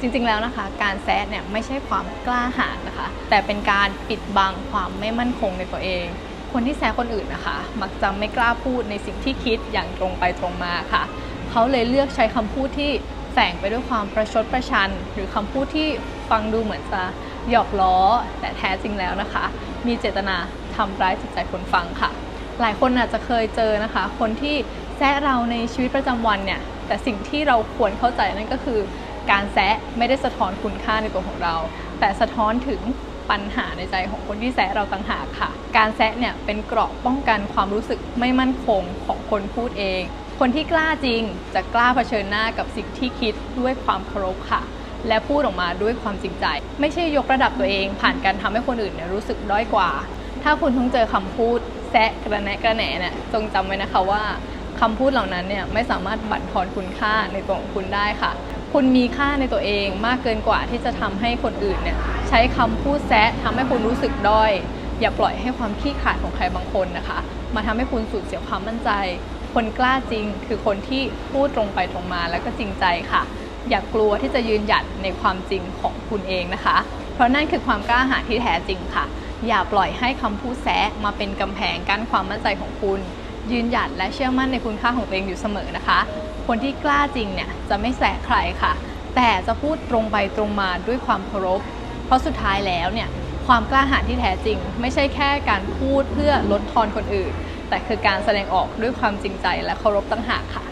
จริงๆแล้วนะคะ การแซะเนี่ยไม่ใช่ความกล้าหาญนะคะ แต่เป็นการปิดบังความไม่มั่นคงในตัวเอง คนที่แซะคนอื่นนะคะ มักจะไม่กล้าพูดในสิ่งที่คิดอย่างตรงไปตรงมาค่ะ เขาเลยเลือกใช้คำพูดที่แฝงไปด้วยความประชดประชัน หรือคำพูดที่ฟังดูเหมือนจะหยอกล้อ แต่แท้จริงแล้วนะคะ มีเจตนาทำร้ายจิตใจคนฟังค่ะ หลายคนอาจจะเคยเจอนะคะ คนที่แซะเราในชีวิตประจำวันเนี่ยแต่สิ่งที่เราควรเข้าใจนั่นก็คือ การแซะไม่ได้สะท้อนคุณค่าในตัวของเรา แต่สะท้อนถึงปัญหาในใจของคนที่แซะเราต่างหากค่ะ การแซะเนี่ยเป็นเกราะป้องกันความรู้สึกไม่มั่นคงของคนพูดเอง คนที่กล้าจริงจะกล้าเผชิญหน้ากับสิ่งที่คิดด้วยความเคารพค่ะ และพูดออกมาด้วยความจริงใจ ไม่ใช่ยกระดับตัวเอง ผ่านการทำให้คนอื่นเนี่ยรู้สึกด้อยกว่า ถ้าคุณเพิ่งเจอคำพูดแซะกระแนะกระแหนเนี่ยจงจำไว้นะคะว่าคำพูดเหล่านั้นเนี่ยไม่สามารถบั่นทอนคุณค่าในตัวของคุณได้ค่ะ คุณมีค่าในตัวเองมากเกินกว่าที่จะทำให้คนอื่นเนี่ยใช้คำพูดแซะทำให้คุณรู้สึกด้อย อย่าปล่อยให้ความขี้ขลาดของใครบางคนนะคะ มาทำให้คุณสูญเสียความมั่นใจ คนกล้าจริงคือคนที่พูดตรงไปตรงมาแล้วก็จริงใจค่ะ อย่ากลัวที่จะยืนหยัดในความจริงของคุณเองนะคะ เพราะนั่นคือความกล้าหาญที่แท้จริงค่ะ อย่าปล่อยให้คำพูดแซะมาเป็นกำแพงกั้นความมั่นใจของคุณ ยืนหยัดและเชื่อมั่นในคุณค่าของตัวเองอยู่เสมอนะคะ คนที่กล้าจริงเนี่ยจะไม่แสะใครค่ะ แต่จะพูดตรงไปตรงมาด้วยความเคารพ เพราะสุดท้ายแล้วเนี่ยความกล้าหาญที่แท้จริง ไม่ใช่แค่การพูดเพื่อลดทอนคนอื่น แต่คือการแสดงออกด้วยความจริงใจและเคารพต่างหากค่ะ